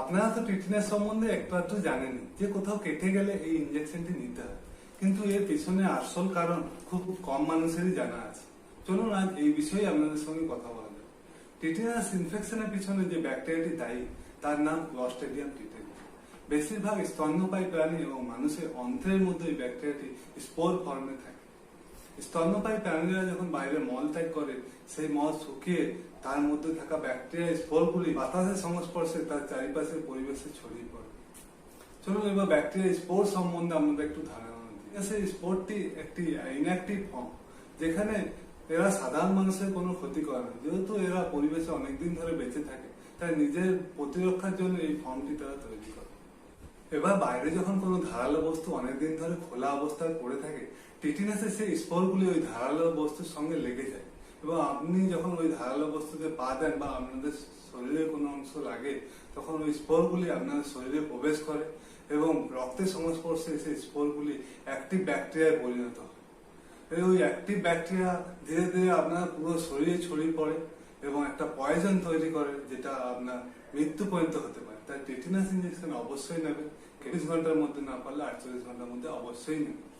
আপনারা তো টিটিনাস সম্বন্ধে একটু আধটু জানেন যে কোথাও কেটে গেলে এই ইঞ্জেকশনটি নিতে হয়। কিন্তু এর পিছনে আসল কারণ খুব কম মানুষেরই জানা আছে। চলুন আজ এই বিষয়ে আপনাদের সঙ্গে কথা বলা যাক। টিটিনাস ইনফেকশনের পিছনে যে ব্যাকটেরিয়াটি দায়ী, তার নাম ক্লস্টেডিয়াম টিটেনি বেশিরভাগ স্তন্যপায়ী প্রাণী এবং মানুষের অন্ত্রের মধ্যে এই ব্যাকটেরিয়াটি স্পোর ফর্মে থাকে। স্তন্যপায়ী প্রাণীরা যখন বাইরে মল ত্যাগ করে, সেই মল শুকিয়ে তার মধ্যে থাকা ব্যাকটেরিয়া, স্পোরগুলি বাতাসের সংস্পর্শে তার চারিপাশের পরিবেশে ছড়িয়ে পড়ে। চলুন এবার ব্যাকটেরিয়া স্পোর সম্বন্ধে আমাদের একটু ধারণা দিই সেই স্পোরটি একটি ইনঅ্যাক্টিভ ফর্ম যেখানে এরা সাধারণ মানুষের কোনো ক্ষতি করে না। যেহেতু এরা পরিবেশে অনেকদিন ধরে বেঁচে থাকে, তাই নিজের প্রতিরক্ষার জন্য এই ফর্মটি তারা তৈরি করে। এবার বাইরে যখন কোনো ধারালো বস্তু অনেকদিন ধরে খোলা অবস্থায় পড়ে থাকে টিটিনাসের সেই স্পোরগুলি ওই ধারালো বস্তুর সঙ্গে লেগে যায়। এবং আপনি যখন ওই ধারালো বস্তুতে পা দেন বা আপনাদের শরীরে কোনো অংশ লাগে, তখন ওই স্পোরগুলি আপনাদের শরীরে প্রবেশ করে এবং রক্তের সংস্পর্শে সেই স্পোরগুলি অ্যাক্টিভ ব্যাকটেরিয়ায় পরিণত হয়। ওই অ্যাক্টিভ ব্যাকটেরিয়া ধীরে ধীরে আপনার পুরো শরীরে ছড়িয়ে পড়ে। এবং একটা পয়জন তৈরি করে যেটা আপনার মৃত্যু পর্যন্ত হতে পারে। তাই টেটিনাস ইঞ্জেকশন অবশ্যই নেবে চব্বিশ ঘণ্টার মধ্যে না পারলে আটচল্লিশ ঘণ্টার মধ্যে অবশ্যই নেবেন।